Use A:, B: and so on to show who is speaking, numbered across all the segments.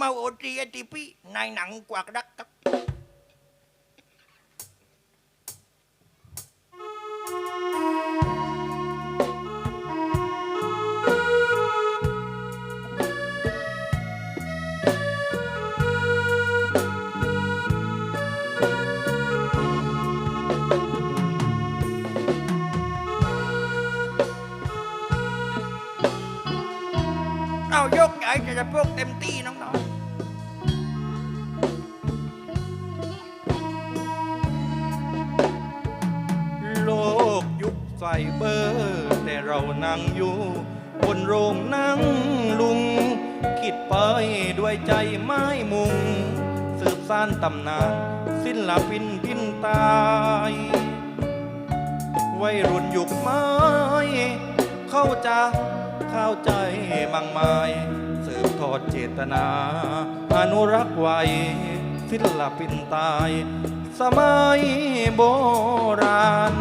A: มาโอทีไอทีพีนายหนังกวา ยุ
B: คไซเบอร์ แต่เรานั่งอยู่ บนโรงนั่งลุง คิดไปด้วยใจไม้มุง สืบสานตำนานศิลปินพินตายวัยรุ่นยุคไม้เข้าจะเข้าใจมากมายสืบทอดเจตนา อนุรักษ์ไว้ศิลปินตาย สมัยโบราณ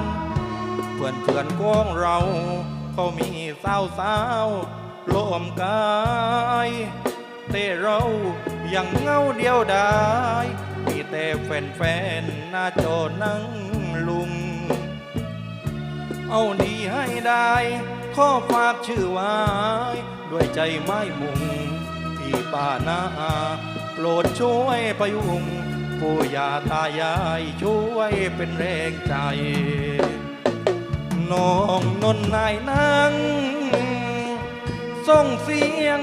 B: เพื่อนเพื่อนๆของเราเขามีสาวสาวๆร่วมกายแต่เรายังเงาเดียวดายมีแต่แฟนๆหน้าจอนั่งลุง เอาดีให้ได้ขอฝากชื่อไว้ด้วยใจไม้มุงที่ป้านาโปรดช่วยประยุงปู่ย่าตายายช่วยเป็นแรงใจ น้องนนนายนางส่งเสียง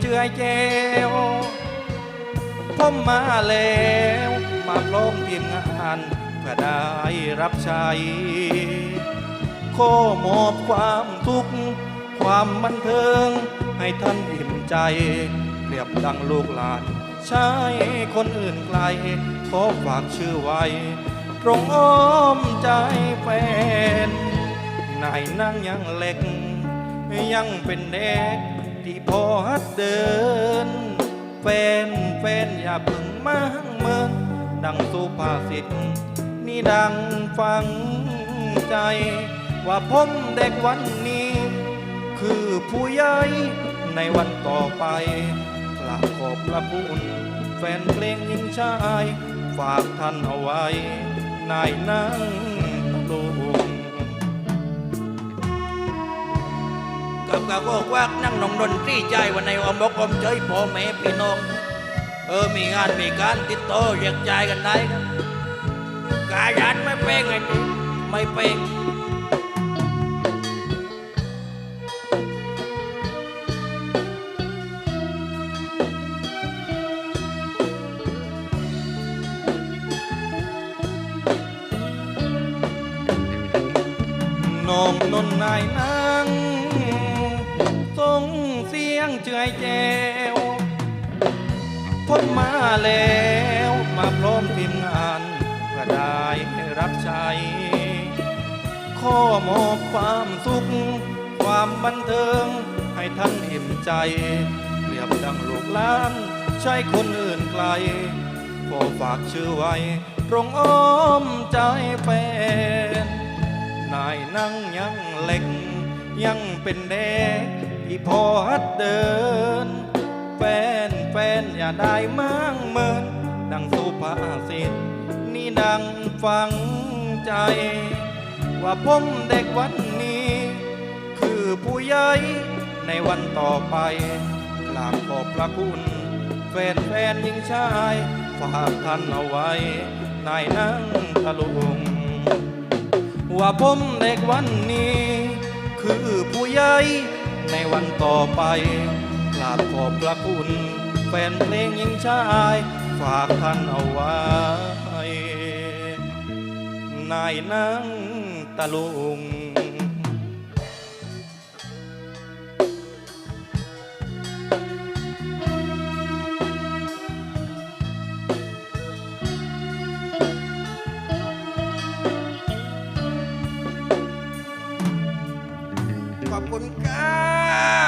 B: เจือแจวผมมาแล้วมาพร้อมทีมงานเพื่อได้รับใช้ขอมอบความทุกข์ความบันเทิง ให้ท่านอิ่มใจเปรียบดังลูกหลานใช้คนอื่นไกล ขอฝากชื่อไว้ ตรงอ้อมใจแฟน นายนั่งยังเล็ก ยังเป็นเด็กที่พอหัดเดินแฟนแฟนอย่าเพึ่งมาหังเมินดังสุภาษิตนี่ดังฟังใจ ว่าผมเด็กวันนี้ คือผู้ใหญ่ในวันต่อไปกราบขอบพระคุณแฟนเพลงหญิงชาย ฝากท่านเอาไว้ นายนั่งลุง
A: กับกะบกว่านั่งนองดนตรีใจวันในอมบกอมเฉยพ่อแม่พี่น้องเออมีงานมีการติดต่อเรียกใจกันได้ครับกายันไม่เป้งไงไม่เป้ง
B: น้องนนนายนา สียงเจือยแจวผมมาแล้วมาพร้อมทีมงานเพื่อได้รับใช้ข้อมอบความสุข ความบันเทิง ให้ท่านอิ่มใจ เปรียบดังลูกล้านใช่คนอื่นไกล ขอฝากชื่อไว้ ตรงอ้อมใจแฟนนายนั่งยังเล็ก ยังเป็นเด็ก พอหัดเดิน แฟนแฟนอย่าได้มั่งเมิน ดังสุภาษิตนี่ดังฟังใจ ว่าผมเด็กวันนี้ คือผู้ใหญ่ในวันต่อไปกราบขอบพระคุณ แฟนแฟนหญิงชาย ฝากท่านเอาไว้ นายนั่งตะลุง ว่าผมเด็กวันนี้ คือผู้ใหญ่ ในวันต่อไปกราบขอบพระคุณ แฟนเพลงยิ่งชาย ฝากท่านเอาไว้ นายนั่งตะลุง
A: ขอบคุณครับ